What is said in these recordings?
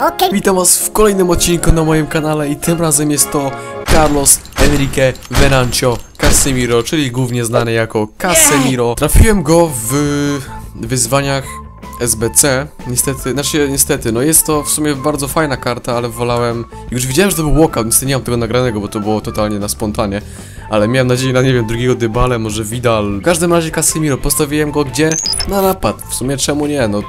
Okej. Witam was w kolejnym odcinku na moim kanale i tym razem jest to Carlos Enrique Venancio Casemiro, czyli głównie znany jako Casemiro. Trafiłem go w wyzwaniach SBC. Niestety, znaczy niestety, no jest to w sumie bardzo fajna karta, ale wolałem... Już widziałem, że to był walkout, niestety nie mam tego nagranego, bo to było totalnie na spontanie. Ale miałem nadzieję na, nie wiem, drugiego Dybale, może Vidal. W każdym razie Casemiro, postawiłem go gdzie? Na napad. W sumie czemu nie, no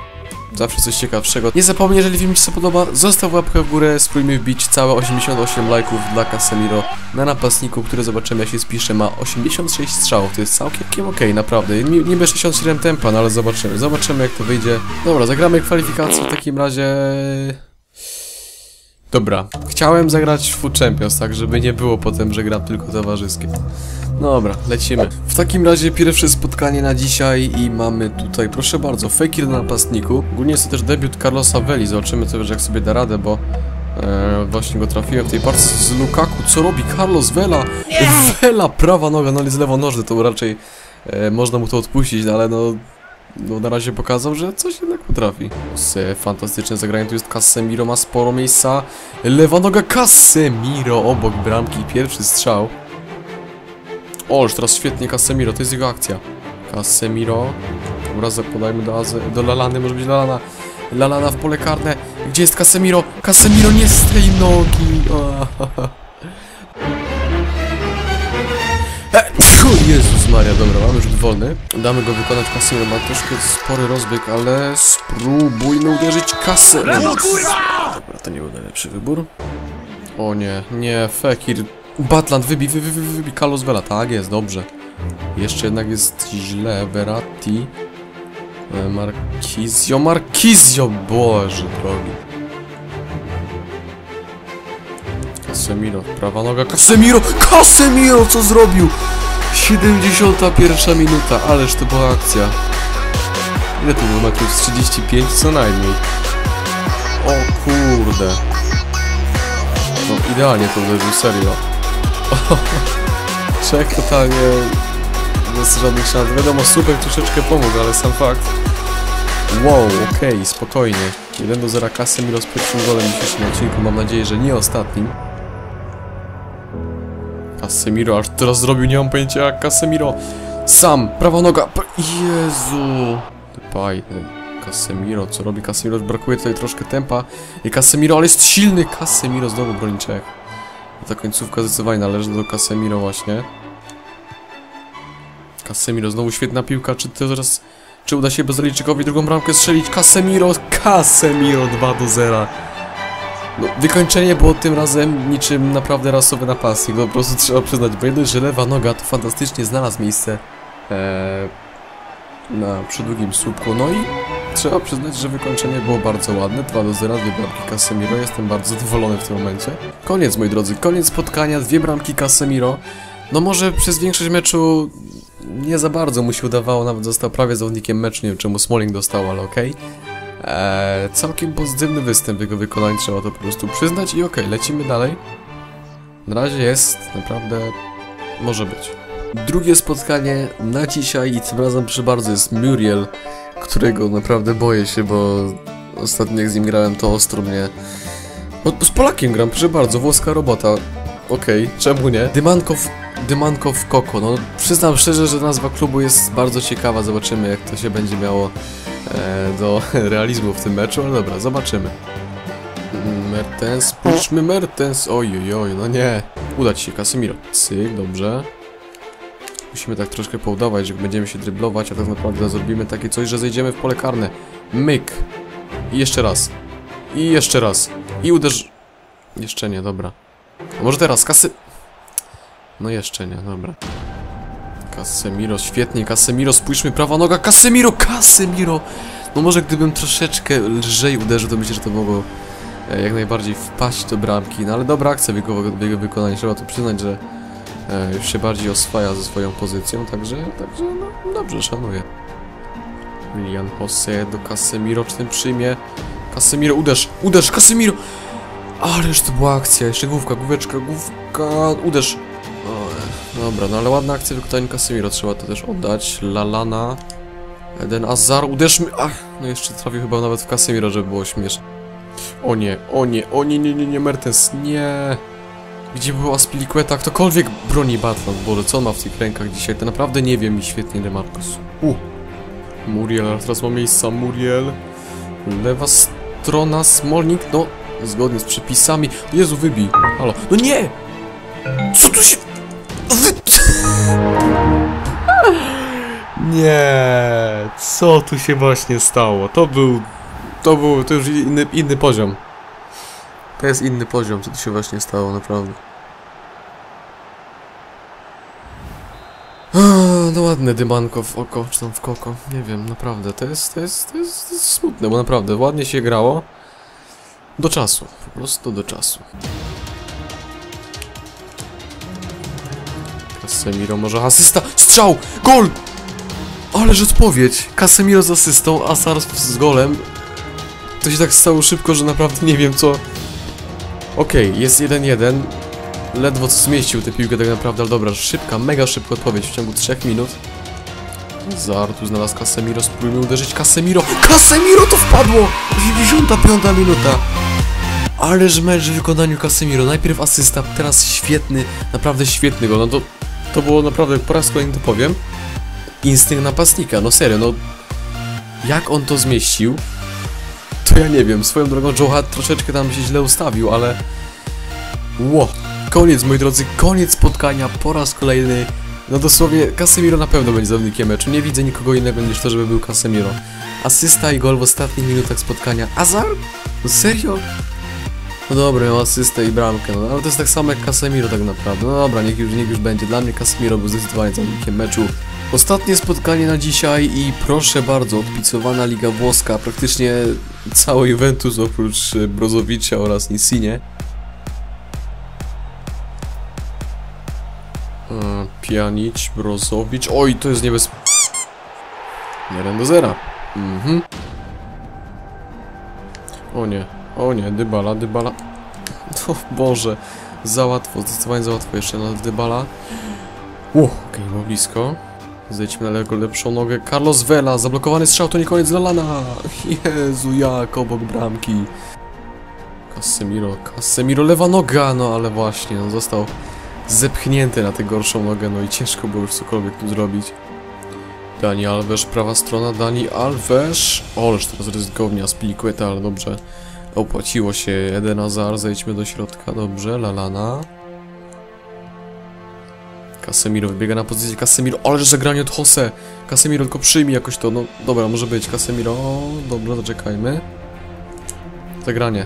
Zawsze coś ciekawszego. Nie zapomnij, jeżeli film Ci się podoba, zostaw łapkę w górę, spróbujmy wbić całe 88 lajków dla Casemiro na napastniku, który zobaczymy jak się spisze, ma 86 strzałów, to jest całkiem okej, naprawdę. Ni- Niby 67 tempa, no ale zobaczymy, zobaczymy jak to wyjdzie. Dobra, zagramy kwalifikacje w takim razie... Dobra, chciałem zagrać w Food Champions, tak żeby nie było potem, że gram tylko towarzyskie. Dobra, lecimy. W takim razie pierwsze spotkanie na dzisiaj i mamy tutaj, proszę bardzo, Fekir na napastniku. Ogólnie jest to też debiut Carlosa Veli, zobaczymy też jak sobie da radę, bo e, właśnie go trafiłem w tej partii z Lukaku. Co robi Carlos Vela? Vela, prawa noga, no ale jest lewonożny, to raczej e, można mu to odpuścić, no ale no... No na razie pokazał, że coś jednak potrafi. Se, fantastyczne zagranie, tu jest Casemiro, ma sporo miejsca. Lewa noga Casemiro obok bramki, pierwszy strzał. O, już teraz świetnie Casemiro, to jest jego akcja. Casemiro. Dobra, podajmy do, Azy, do Lalany, może być Lalana. Lalana w pole karne. Gdzie jest Casemiro? Casemiro nie z tej nogi. O, E, tfu, Jezus Maria, dobra, mamy rzut wolny. Damy go wykonać Casemiro, ma troszkę spory rozbieg, ale spróbujmy uderzyć Casemiro. Dobra, to nie był najlepszy wybór. O nie, nie, Fekir. Batland, wybij, wybij, wybij, wybij, Carlos Vela, tak jest, dobrze. Jeszcze jednak jest źle, Verratti. E, Marquizio, Marquizio, Boże drogi. Casemiro, prawa noga, Casemiro, Casemiro, co zrobił? 71 minuta, ależ to była akcja. Ile to było metrów? Z 35 co najmniej. O kurde. No idealnie to uderzył, serio. Czek totalnie bez żadnych szans. Wiadomo, super troszeczkę pomógł, ale sam fakt. Wow, okej, spokojnie. 1 do 0 Casemiro z pierwszym golem w dzisiejszym odcinku. Mam nadzieję, że nie ostatnim. Casemiro aż teraz zrobił, nie mam pojęcia jak Casemiro. Sam, prawa noga. Jezu. Depay. Casemiro, co robi Casemiro? Brakuje tutaj troszkę tempa. I Casemiro, ale jest silny. Casemiro znowu broni Czech. Ta końcówka zdecydowanie należy do Casemiro właśnie. Casemiro, znowu świetna piłka. Czy to zaraz... Czy uda się Bezliczykowi drugą bramkę strzelić? Casemiro, Casemiro 2 do 0. No, wykończenie było tym razem niczym naprawdę rasowy napastnik, no po prostu trzeba przyznać, bo jedno, że lewa noga to fantastycznie znalazł miejsce ee, na przydługim słupku, no i trzeba przyznać, że wykończenie było bardzo ładne, 2 do 0, dwie bramki Casemiro, jestem bardzo zadowolony w tym momencie. Koniec moi drodzy, koniec spotkania, dwie bramki Casemiro, no może przez większość meczu nie za bardzo mu się udawało, nawet został prawie zawodnikiem meczu, nie wiem czemu Smalling dostał, ale okej. Eee, całkiem pozytywny występ w jego wykonaniu, trzeba to po prostu przyznać i okej, lecimy dalej. Na razie jest, naprawdę, może być. Drugie spotkanie na dzisiaj i tym razem przy bardzo jest Muriel, którego naprawdę boję się, bo ostatnio jak z nim grałem to ostro mnie... No z Polakiem gram, proszę bardzo, włoska robota. Okej, czemu nie? Dymankow, Dymankow Koko, no przyznam szczerze, że nazwa klubu jest bardzo ciekawa, zobaczymy jak to się będzie miało do realizmu w tym meczu, ale dobra, zobaczymy. Mertens, puszczmy Mertens, oj, oj, oj, no nie. Udać się, Casemiro. Cyk, dobrze. Musimy tak troszkę poudawać, że będziemy się dryblować, a tak naprawdę zrobimy takie coś, że zejdziemy w pole karne. Myk. I jeszcze raz. I jeszcze raz. I uderz... Jeszcze nie, dobra. A może teraz, kasy... No jeszcze nie, dobra. Casemiro, świetnie, Casemiro, spójrzmy, prawa noga, Casemiro, Casemiro! No może gdybym troszeczkę lżej uderzył, to myślę, że to mogło e, jak najbardziej wpaść do bramki, no ale dobra akcja w jego, w jego wykonaniu, trzeba to przyznać, że e, już się bardziej oswaja ze swoją pozycją, także, także no dobrze, szanuję. Willian Jose do Casemiro, czy ten przyjmie? Casemiro, uderz, uderz, Casemiro! Ależ to była akcja, jeszcze główka, główeczka, główka, uderz! Dobra, no ale ładna akcja wykonania Casemiro, trzeba to też oddać. Lalana. Eden Azar, uderz mi... Ach, no jeszcze trafił chyba nawet w Casemiro, żeby było śmieszne. O nie, o nie, o nie, nie, nie, nie, Mertens, nie. Gdzie była Spiliqueta? Ktokolwiek broni Batman, Boże, co on ma w tych rękach dzisiaj? To naprawdę nie wiem i świetnie Demarcus. U. Muriel, ale teraz ma miejsca Muriel. Lewa strona, Smolnik, no, zgodnie z przepisami. Jezu, wybij. Halo. No nie! Co tu się... Nie, co tu się właśnie stało? To był... To był, to już inny, inny poziom. To jest inny poziom, co tu się właśnie stało, naprawdę. No ładne dymanko w oko, czy tam w koko, nie wiem, naprawdę, to jest, to jest, to jest, to jest smutne, bo naprawdę ładnie się grało. Do czasu, po prostu do czasu. Casemiro może asysta, strzał, gol! Ależ odpowiedź, Casemiro z asystą, Asar z golem. To się tak stało szybko, że naprawdę nie wiem co... Okej, jest 1-1. Ledwo co zmieścił tę piłkę tak naprawdę, ale dobra, szybka, mega szybka odpowiedź w ciągu 3 minut. Zar tu znalazł Casemiro, spróbujmy uderzyć Casemiro. Casemiro to wpadło! 95 minuta. Ależ mecz w wykonaniu Casemiro. Najpierw asysta, teraz świetny, naprawdę świetny go. No to, to było naprawdę, po raz kolejny to powiem, instynkt napastnika. No serio, no jak on to zmieścił, to ja nie wiem. Swoją drogą Joe Hart troszeczkę tam się źle ustawił, ale... Ło! Koniec, moi drodzy, koniec spotkania po raz kolejny. No dosłownie, Casemiro na pewno będzie zawodnikiem meczu. Nie widzę nikogo innego niż to, żeby był Casemiro. Asysta i gol w ostatnich minutach spotkania. Azar? No serio? No dobra, miał asystę i bramkę, no ale to jest tak samo jak Casemiro tak naprawdę. No dobra, niech już, niech już będzie. Dla mnie Casemiro był zdecydowanie zawodnikiem meczu. Ostatnie spotkanie na dzisiaj i proszę bardzo, odpicowana Liga Włoska, praktycznie cały Juventus oprócz e, Brozowicza oraz Nisinie. E, Pjanic, Brozowicz, oj to jest niebezpieczne. 1 do 0. Mhm. O nie, o nie, Dybala, Dybala. O Boże, za łatwo, zdecydowanie za łatwo jeszcze na Dybala. Uuu, okej, było blisko. Zejdźmy na lepszą nogę. Carlos Vela, zablokowany strzał, to nie koniec dla Lana. Jezu, jak obok bramki. Casemiro, Casemiro, lewa noga, no ale właśnie, no został zepchnięty na tę gorszą nogę, no i ciężko było już cokolwiek tu zrobić. Dani Alves, prawa strona, Dani Alves. Oleż teraz ryzykownia, Spiliqueta, ale dobrze. Opłaciło się, Eden Hazard, zejdźmy do środka, dobrze, Lalana. Casemiro wybiega na pozycję Casemiro, ależ zagranie od Jose. Casemiro tylko przyjmij jakoś to, no dobra, może być. Casemiro, dobra, zaczekajmy. Zagranie.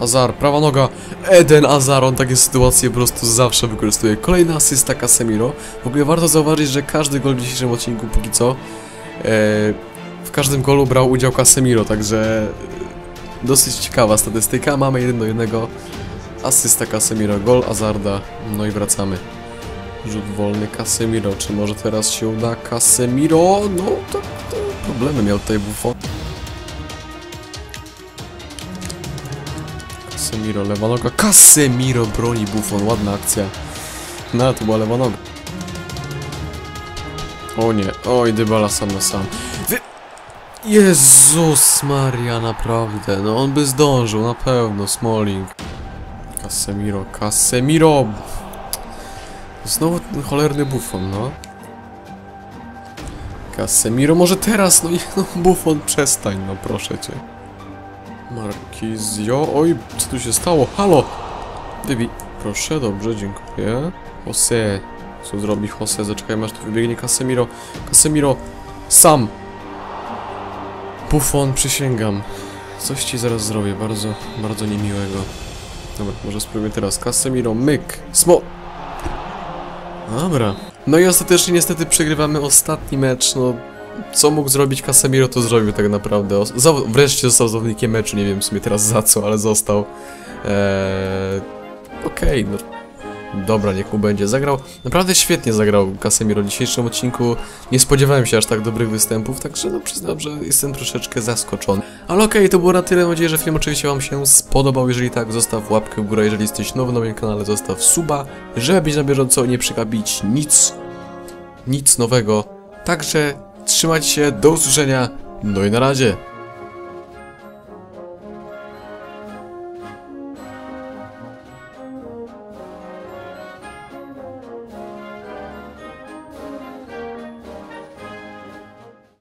Azar, prawa noga. Eden Azar, on takie sytuacje po prostu zawsze wykorzystuje. Kolejna asysta Casemiro. W ogóle warto zauważyć, że każdy gol w dzisiejszym odcinku póki co, e, w każdym golu brał udział Casemiro, także dosyć ciekawa statystyka. Mamy 1 do 1. Asysta Casemiro, gol Azarda. No i wracamy. Rzut wolny Casemiro, czy może teraz się uda Casemiro? No, to, to problemy miał tutaj Buffon. Casemiro, lewa noga, Casemiro broni Buffon, ładna akcja. No, to była lewa noga. O nie, oj, Dybala sam na sam. Jezus Maria, naprawdę, no on by zdążył, na pewno, Smalling. Casemiro, Casemiro! Znowu ten cholerny Buffon, no. Casemiro, może teraz, no no, przestań, no proszę cię. Marquizio, oj, co tu się stało? Halo! Wybij, proszę, dobrze, dziękuję. Jose, co zrobi Jose? Zaczekajmy aż tu wybiegnie Casemiro. Casemiro, sam! Buffon, przysięgam. Coś ci zaraz zrobię, bardzo, bardzo niemiłego. Dobra, może spróbuję teraz. Casemiro, myk, smo... Dobra. No i ostatecznie niestety przegrywamy ostatni mecz, no... Co mógł zrobić Casemiro, to zrobił tak naprawdę. Zaw- wreszcie został zawodnikiem meczu, nie wiem w sumie teraz za co, ale został. Eee... Okej, no... Dobra, niech mu będzie. Zagrał, naprawdę świetnie zagrał Casemiro w dzisiejszym odcinku. Nie spodziewałem się aż tak dobrych występów, także no przyznam, że jestem troszeczkę zaskoczony. Ale okej, to było na tyle. Mam nadzieję, że film oczywiście Wam się spodobał. Jeżeli tak, zostaw łapkę w górę. Jeżeli jesteś nowy na moim kanale, zostaw suba, żeby być na bieżąco, nie przegapić nic, nic nowego. Także trzymajcie się, do usłyszenia, no i na razie.